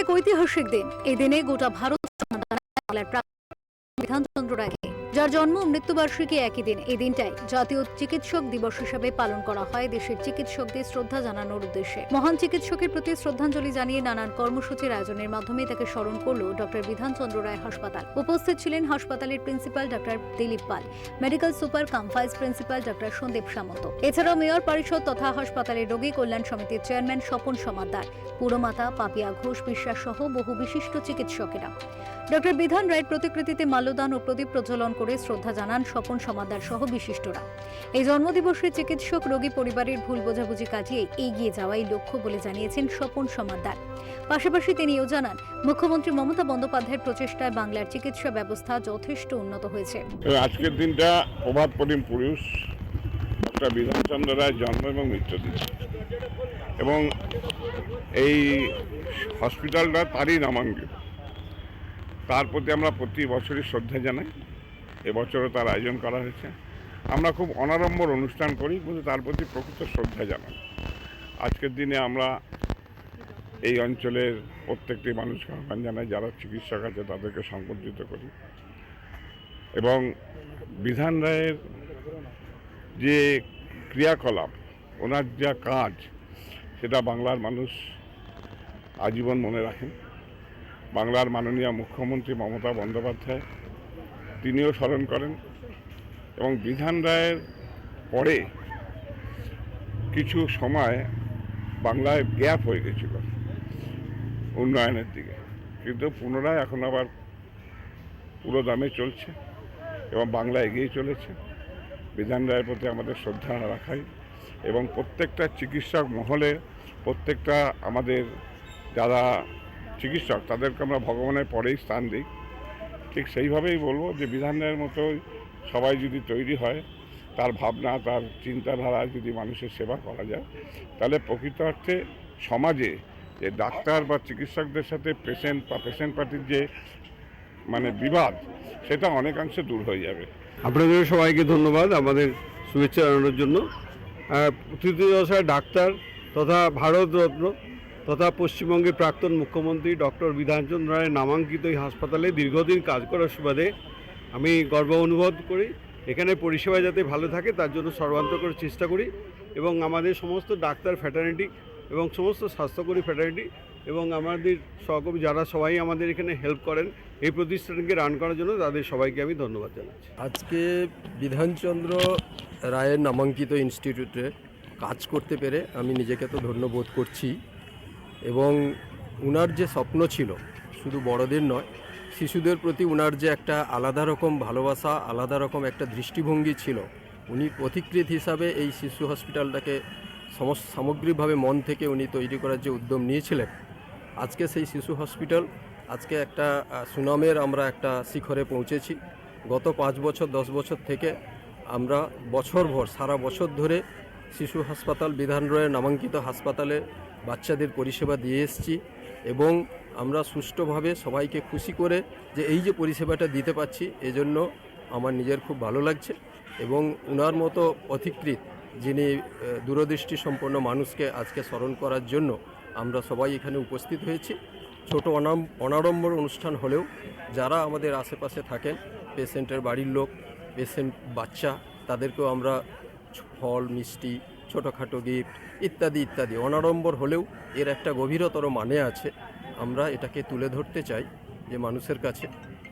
এক ঐতিহাসিক দিন। এই দিনে গোটা ভারত বিধানচন্দ্র রায়কে যার জন্ম মৃত্যুবার্ষিকী একই দিন। এই দিনটাই জাতীয় চিকিৎসক দিবস হিসেবে পালন করা হয় দেশের চিকিৎসকদের শ্রদ্ধা জানানোর উদ্দেশ্যে। মহান চিকিৎসকের প্রতি শ্রদ্ধাঞ্জলি জানিয়ে নানান কর্মসূচির আয়োজনের মাধ্যমে তাকে স্মরণ করল ডক্টর বিধানচন্দ্র রায় হাসপাতাল। উপস্থিত ছিলেন হাসপাতালের principal doctor Dilip Pal, medical super cum vice principal doctor Sandip Samanta. এছাড়াও মেয়র পরিষদ তথা হাসপাতালের রোগী কল্যাণ সমিতির চেয়ারম্যান স্বপন সমাদ্দার, পুরমাতা পাপিয়া ঘোষ বিশ্বাস সহ বহু বিশিষ্ট চিকিৎসকেরা। ডক্টর বিধান রায়ের প্রতিকৃতিতে মাল্যদান ও প্রদীপ প্রজ্বলন করে শ্রদ্ধা জানান স্বপন সমাদ্দার সহ বিশিষ্টরা। এই জন্মদিবসে চিকিৎসক, রোগী পরিবারের ভুল বোঝাবুঝি কাটিয়ে এগিয়ে যাওয়াই লক্ষ্য বলে জানিয়েছেন স্বপন সমাদ্দার পাশাপাশি তিনিও জানান, মুখ্যমন্ত্রী মমতা বন্দ্যোপাধ্যায়ের প্রচেষ্টায় বাংলার চিকিৎসা ব্যবস্থা যথেষ্ট উন্নত হয়েছে। আজকের দিনটা প্রতিম পুরুষ, ডক্টর বিধানচন্দ্র রায়ের জন্ম এবং এবং এই হসপিটালটা তারই নামাঙ্কিত। তার প্রতি আমরা প্রতি বছরই শ্রদ্ধা জানাই। এবছরও তার আয়োজন করা হয়েছে। আমরা খুব অনাড়ম্বর অনুষ্ঠান করি, কিন্তু তার প্রতি প্রকৃত শ্রদ্ধা জানাই। আজকের দিনে আমরা এই অঞ্চলের প্রত্যেকটি মানুষকে আহ্বান জানাই, যারা চিকিৎসক আছে তাদেরকে সংবর্ধিত করি। এবং বিধান রায়ের যে ক্রিয়াকলাপ, ওনার যা কাজ, সেটা বাংলার মানুষ আজীবন মনে রাখেন। বাংলার মাননীয় মুখ্যমন্ত্রী মমতা বন্দ্যোপাধ্যায়, তিনিও স্মরণ করেন। এবং বিধান রায়ের পরে কিছু সময় বাংলায় গ্যাপ হয়ে গেছিল উন্নয়নের দিকে। কিন্তু পুনরায় এখন আবার পুরো দামে চলছে এবং বাংলা এগিয়ে চলেছে। বিধান রায়ের প্রতি আমাদের শ্রদ্ধা রাখাই এবং প্রত্যেকটা চিকিৎসক মহলে প্রত্যেকটা আমাদের যারা চিকিৎসক, তাদেরকে আমরা ভগবানের পরেই স্থান দিই। ঠিক সেইভাবেই বলব যে বিধান রায়ের মতোই সবাই যদি তৈরি হয়, তার ভাবনা, তার চিন্তাধারা যদি মানুষের সেবা করা যায়, তাহলে প্রকৃত অর্থে সমাজে যে ডাক্তার বা চিকিৎসকদের সাথে পেশেন্ট বা পেশেন্ট পার্টির যে মানে বিবাদ, সেটা অনেকাংশে দূর হয়ে যাবে। আপনাদের সবাইকে ধন্যবাদ আমাদের শুভেচ্ছা জানানোর জন্য। তৃতীয় ডাক্তার তথা ভারতরত্ন তথা পশ্চিমবঙ্গের প্রাক্তন মুখ্যমন্ত্রী ডক্টর বিধানচন্দ্র রায়ের নামাঙ্কিত এই হাসপাতালে দীর্ঘদিন কাজ করার সুবাদে আমি গর্ব অনুভব করি। এখানে পরিষেবা যাতে ভালো থাকে, তার জন্য সর্বান্তকর চেষ্টা করি এবং আমাদের সমস্ত ডাক্তার ফ্যাটার্নিটি এবং সমস্ত স্বাস্থ্যকরী ফ্যাটার্নিটি এবং আমাদের সহকর্মী যারা সবাই আমাদের এখানে হেল্প করেন, এই প্রতিষ্ঠানকে রান করার জন্য তাদের সবাইকে আমি ধন্যবাদ জানাচ্ছি। আজকে বিধানচন্দ্র রায়ের নামাঙ্কিত ইনস্টিটিউটে কাজ করতে পেরে আমি নিজেকে তো ধন্য বোধ করছি। এবং উনার যে স্বপ্ন ছিল, শুধু বড়দের নয়, শিশুদের প্রতি উনার যে একটা আলাদা রকম ভালোবাসা, আলাদা রকম একটা দৃষ্টিভঙ্গি ছিল, উনি পথিকৃত হিসাবে এই শিশু হসপিটালটাকে সমস, সামগ্রিকভাবে মন থেকে উনি তৈরি করার যে উদ্যম নিয়েছিলেন, আজকে সেই শিশু হসপিটাল, আজকে একটা সুনামের আমরা একটা শিখরে পৌঁছেছি। গত পাঁচ বছর, দশ বছর থেকে আমরা বছরভর, সারা বছর ধরে শিশু হাসপাতাল বিধান রয়ের নামাঙ্কিত হাসপাতালে বাচ্চাদের পরিষেবা দিয়ে এসেছি এবং আমরা সুষ্ঠুভাবে সবাইকে খুশি করে যে এই যে পরিষেবাটা দিতে পাচ্ছি এজন্য আমার নিজের খুব ভালো লাগছে এবং উনার মতো পথিকৃত যিনি দূরদৃষ্টি সম্পন্ন মানুষকে আজকে স্মরণ করার জন্য আমরা সবাই এখানে উপস্থিত হয়েছি। ছোট অনাম, অনাড়ম্বর অনুষ্ঠান হলেও যারা আমাদের আশেপাশে থাকেন, পেশেন্টের বাড়ির লোক, পেশেন্ট বাচ্চা, তাদেরকেও আমরা ফল, মিষ্টি ছোটোখাটো গিফট ইত্যাদি ইত্যাদি। অনাড়ম্বর হলেও এর একটা গভীরতর মানে আছে। আমরা এটাকে তুলে ধরতে চাই যে মানুষের কাছে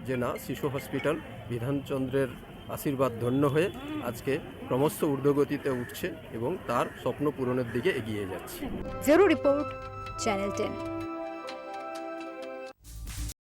যে না, শিশু হসপিটাল বিধানচন্দ্রের আশীর্বাদ ধন্য হয়ে আজকে ক্রমশ ঊর্ধ্বগতিতে উঠছে এবং তার স্বপ্ন পূরণের দিকে এগিয়ে যাচ্ছে। Report channel ten